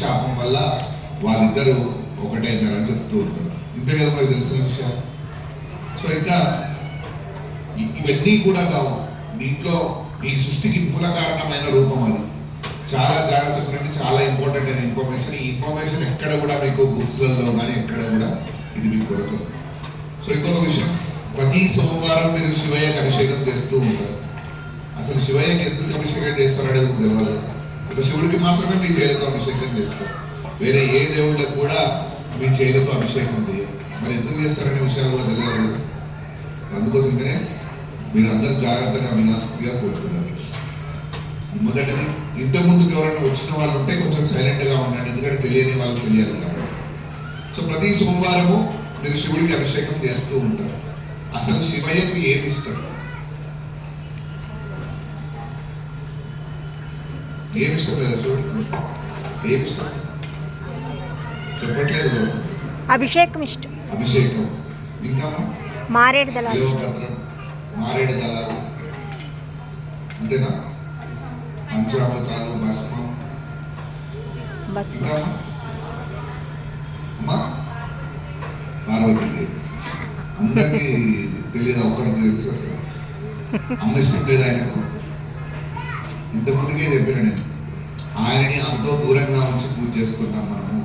శాపం వల్ల వాళ్ళిద్దరూ ఒకటైనారని చెప్తూ ఉంటారు. ఇంతే కదా మనకు తెలిసిన విషయం? సో ఇంకా ఇవన్నీ కూడా కావు. దీంట్లో ఈ సృష్టికి మూల కారణమైన రూపం అది. చాలా జాగ్రత్తగా ఉండండి చాలా ఇంపార్టెంట్ అయిన ఇన్ఫర్మేషన్ ఈ ఇన్ఫర్మేషన్ ఎక్కడ కూడా మీకు బుక్స్లలో కానీ ఎక్కడ కూడా ఇది మీకు దొరకదు. సో ఇంకొక విషయం ప్రతి సోమవారం మీరు శివయ్యకి అభిషేకం చేస్తూ ఉంటారు. అసలు శివయ్యకి ఎందుకు అభిషేకం చేస్తారనేది మీకు ఒక శివుడికి మాత్రమే మీ చేలతో అభిషేకం చేస్తారు. వేరే ఏ దేవుళ్ళకి కూడా మీ చేలతో అభిషేకం చేయరు మరి ఎందుకు చేస్తారనే విషయాలు కూడా తెలియదు. అందుకోసమే మీరు అందరు జాగ్రత్తగా వినాల్సిందిగా కోరుతున్నారు. మొదటిది ఇంతకుముందుకు ఎవరైనా వచ్చిన వాళ్ళు ఉంటే కొంచెం సైలెంట్గా ఉండండి. ఎందుకంటే తెలియని వాళ్ళు తెలియాలి కాబట్టి. సో ప్రతి సోమవారము మీరు శివుడికి అభిషేకం చేస్తూ ఉంటారు. అసలు శివయ్యకు ఏది ఇష్టం? ఏమి ఇష్టం లేదా ఏమి ఇష్టం చెప్పట్లేదు. అభిషేకం ఇష్టం. అభిషేకం. ఇంకా? మారేడు దళాలు మారేడు దళాలు. అంతేనా? పంచామృతాలు భస్మం. ఇంకా? అమ్మా? పార్వతీదేవి. అందరికీ తెలియదు ఒక్కరికి తెలుసు. అమ్మ ఇష్టం లేదు ఆయనకు? ఇంతమందికే చెప్పిన నేను. ఆయనని ఎంతో దూరంగా ఉంచి పూజ చేస్తున్నాం మనము.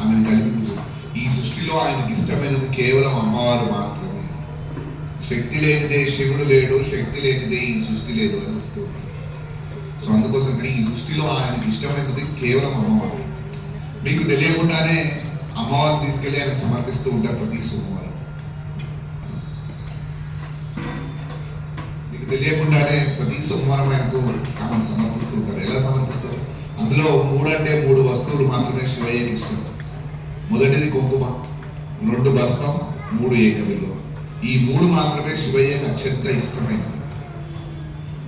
ఆమెను కలిపి పూజ ఈ సృష్టిలో ఆయనకి ఇష్టమైనది కేవలం అమ్మవారు మాత్రమే. శక్తి లేనిదే శివుడు లేడు శక్తి లేనిదే ఈ సృష్టి లేదు అని చెప్తూ సో అందుకోసం కానీ ఈ సృష్టిలో ఆయనకి ఇష్టమైనది కేవలం అమ్మవారు. మీకు తెలియకుండానే అమ్మవారిని తీసుకెళ్ళి ఆయనకు సమర్పిస్తూ ఉంటారు ప్రతి సోమవారం. మీకు తెలియకుండానే ప్రతి సోమవారం ఆయనకు ఆమెను సమర్పిస్తూ ఉంటారు. ఎలా సమర్పిస్తారు? అందులో మూడంటే మూడు వస్తువులు మాత్రమే శివయ్యకి ఇష్టం మొదటిది కుంకుమ రెండు భస్మం మూడు ఏకవిలో ఈ మూడు మాత్రమే శివయ్యకి అత్యంత ఇష్టమైనవి.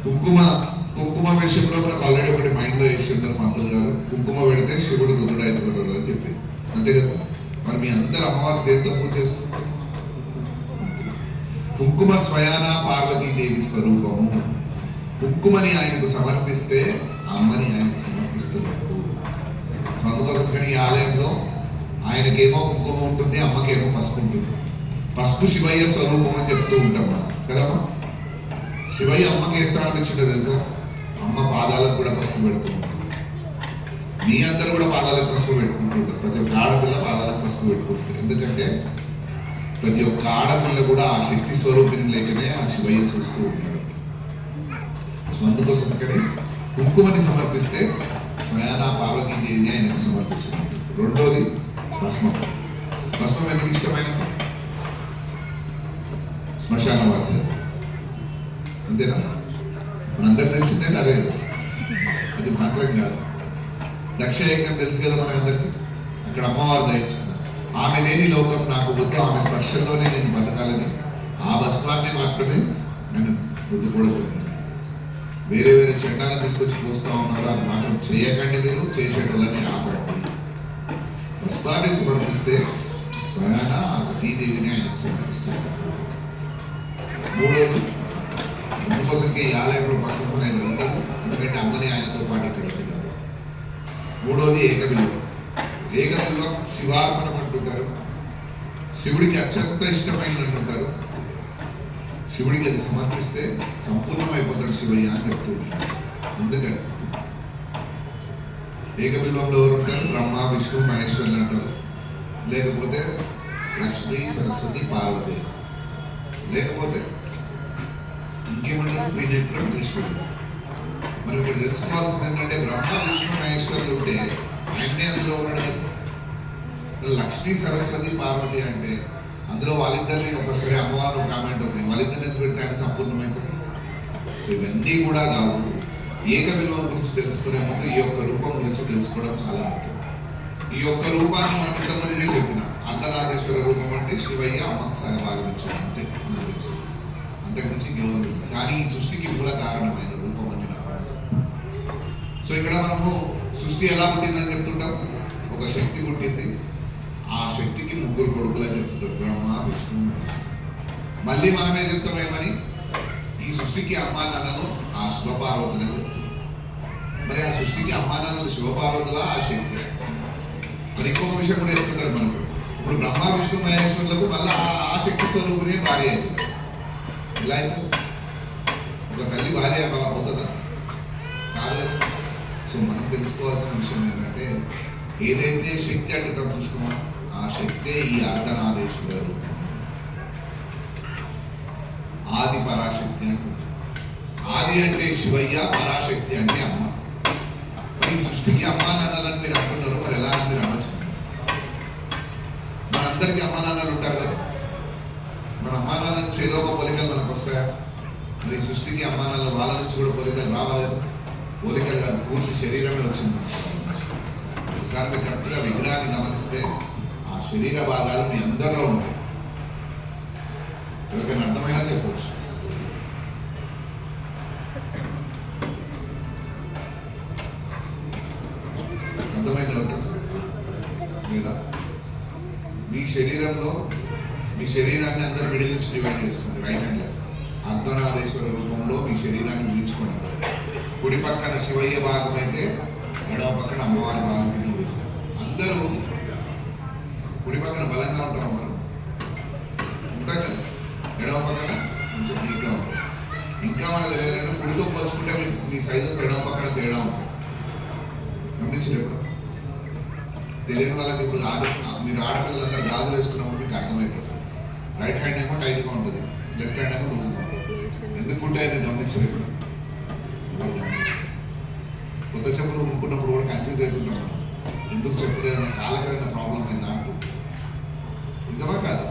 కుంకుమ కుంకుమ విషయంలో మనకు ఆల్రెడీ ఒకటి మైండ్లో వేసి ఉంటారు మంత్రులు గారు. కుంకుమ పెడితే శివుడు రుద్రుడు అవుతున్నాడు అని చెప్పి. అంతే కదా? మరి మీ అందరు అమ్మవారి దేంతో పూజ చేస్తున్నారు? కుంకుమ స్వయాన పార్వతీదేవి స్వరూపము. కుంకుమని ఆయనకు సమర్పిస్తే అమ్మని ఆయనకు సమర్పిస్తున్నట్టు సో అందుకోసం కానీ ఈ ఆలయంలో ఆయనకేమో కుంకుమ ఉంటుంది అమ్మకేమో పసుపు ఉంటుంది. పసుపు శివయ్య స్వరూపం అని చెప్తూ ఉంటాం మనం కదమ్మా? శివయ్య అమ్మకి ఏ స్థానం ఇచ్చిండో తెలుసా? అమ్మ పాదాలకు కూడా పసుపు పెడుతూ మీ అందరూ కూడా పాదాలకు పసుపు పెట్టుకుంటుంటారు ప్రతి ఒక్క ఆడపిల్ల పాదాలకు పసుపు పెట్టుకుంటారు ఎందుకంటే ప్రతి ఒక్క ఆడపిల్ల కూడా ఆ శక్తి స్వరూపిణి లేకనే ఆ శివయ్య చూస్తూ ఉంటారు. సో అందుకోసం కానీ కుంకుమని సమర్పిస్తే స్వయానా పార్వతీదేవిని ఆయనకు సమర్పిస్తుంది. రెండోది భస్మం. భస్మం ఎందుకు ఇష్టమైన శ్మశానవాసి అంతేనా? మనందరికి తెలిసిందే అదే. అది మాత్రం కాదు. దక్షయజ్ఞం తెలుసు కదా మనకందరికి. అక్కడ అమ్మవారు దయించుకున్నారు. ఆమె లేని లోకం నాకు వద్దు. ఆమె స్పర్శంలోనే నేను బతకాలని. ఆ భస్మాన్ని మాత్రమే నేను వద్దు వేరే వేరే చెండాలను తీసుకొచ్చి పోస్తా ఉన్నారు అది మాత్రం చేయకండి మీరు చేసేటోళ్ళని ఆపండి. భస్మాన్ని సమర్పిస్తే స్వయాన ఆ సతీదేవిని ఆయనకు సమర్పిస్తారు మూడోది అందుకోసంకే ఈ ఆలయంలో భస్మం ఆయన ఉండదు ఎందుకంటే అమ్మని ఆయనతో పాటు ఇక్కడ ఉంది కాబట్టి మూడోది ఏకబిల్వం ఏకబిల్వం శివార్పణం అంటుంటారు. శివుడికి అత్యంత ఇష్టమైనది అంటుంటారు. శివుడికి అది సమర్పిస్తే సంపూర్ణమైపోతాడు శివయ్య అని చెప్తూ అందుకని ఏకబిల్వంలో ఎవరు ఉంటారు? బ్రహ్మ విష్ణు మహేశ్వరులు అంటారు. లేకపోతే లక్ష్మి సరస్వతి పార్వతి. లేకపోతే ఇంకేమంటారు? త్రినేత్రం త్రిశూలం. మనం ఇక్కడ తెలుసుకోవాల్సింది ఏంటంటే బ్రహ్మ విష్ణు మహేశ్వరులు ఉంటే ఆయనే అందులో ఉన్నాడు కదా. లక్ష్మీ సరస్వతి పార్వతి అంటే అందులో వాళ్ళిద్దరిని ఒకసారి అమ్మవారు ఒక కామెంట్ ఉంది. వాళ్ళిద్దరిని ఎందుకు పెడితే ఆయన సంపూర్ణమైపోతుంది సో ఇవన్నీ కూడా కావు. ఏక విలువ గురించి తెలుసుకునే ముందు ఈ యొక్క రూపం గురించి తెలుసుకోవడం చాలా ముఖ్యం. ఈ యొక్క రూపాన్ని మనం ఇంతమందినే చెప్పిన అర్ధనాథేశ్వర రూపం అంటే శివయ్య అమ్మకు సహభాగించడం అంతే మనకు తెలుసు. అంతకుమించి ఇంకెవరు కానీ ఈ సృష్టికి మూల కారణమైన రూపం అని సో ఇక్కడ మనము సృష్టి ఎలా పుట్టిందని చెప్తుంటాం? ఒక శక్తి పుట్టింది. ఆ శక్తికి ముగ్గురు కొడుకులు అని చెప్తుంటారు. బ్రహ్మ విష్ణు మహేష్ మళ్ళీ మనమే చెప్తాం ఏమని? ఈ సృష్టికి అమ్మా నాన్నను ఆ శివపార్వతులని చెప్తాం మరి ఆ సృష్టికి అమ్మా నాన్నలు శివపార్వతులా? ఆ శక్తి. మరి ఇంకొక విషయం కూడా చెప్తుంటారు మనకు. ఇప్పుడు బ్రహ్మ విష్ణు మహేశ్వరులకు మళ్ళీ ఆ- శక్తి స్వరూపునే భార్య అవుతుంది ఇలా అవుతుంది ఒక తల్లి భార్య అవుతుందా? కాదు. సో మనం తెలుసుకోవాల్సిన విషయం ఏంటంటే ఏదైతే శక్తి అంటున్నాం చూసుకున్నాం ఆ శక్తే ఈ అర్ధనాదేశ్వర రూపం ఆది పరాశక్తి అంటుంది ఆది అంటే శివయ్య పరాశక్తి అంటే అమ్మ. మరి ఈ సృష్టికి అమ్మా నాన్నలని మీరు అంటున్నారు మరి ఎలా అని మీరు అనొచ్చు? మనందరికీ అమ్మా నాన్నలు ఉంటారు కదా. మన అమ్మా నాన్న నుంచి ఏదో ఒక పోలికలు మనకు వస్తాయా మరి ఈ సృష్టికి అమ్మా నాన్నలు వాళ్ళ నుంచి కూడా పోలికలు రావాలి పోలికలు కాదు పూర్తి శరీరమే వచ్చింది. ఒకసారి మీరు కరెక్ట్గా విగ్రహాన్ని శరీర భాగాలు మీ అందరిలో ఉంటాయి ఎవరికైనా అర్థమైనా చెప్పవచ్చు అర్థమైంది? లేదా? మీ శరీరంలో మీ శరీరాన్ని అందరు మిడిల్ నుంచి డివైడ్ చేసుకోండి రైట్ అండ్ లెఫ్ట్ అర్ధనాదేశ్వర రూపంలో మీ శరీరాన్ని ఊహించుకోండి అందరూ. కుడి పక్కన శివయ్య భాగం అయితే ఎడవ పక్కన అమ్మవారి భాగం కింద అందరూ కుడి పక్కన బలంగా ఉంటాం మనం ఉంటాం కదా. ఎడవ పక్కన కొంచెం వీక్గా ఉంటాం. ఇంకా మనకు తెలియాలంటే కుడితో పోల్చుకుంటే మీ మీ సైజెస్ ఎడవ పక్కన తేడా ఉంటాయి. గమనించిన ఇప్పుడు. తెలియని వాళ్ళకి ఇప్పుడు ఆడ మీరు ఆడపిల్లలందరూ గాజులు వేసుకున్నప్పుడు మీకు అర్థమైపోతుంది. రైట్ హ్యాండ్ ఏమో టైట్గా ఉంటుంది లెఫ్ట్ హ్యాండ్ ఏమో లూజ్గా ఉంటుంది. ఎందుకు ఉంటాయని గమనించారు ఇప్పుడు. కొత్త చెప్పులు కొనుక్కున్నప్పుడు కూడా కన్ఫ్యూజ్ అవుతుంటాం ఎందుకు చెప్పలేదన్న కాళ్ళకి ఏదైనా ప్రాబ్లం అయిందా? అంటూ నిజమా కాదు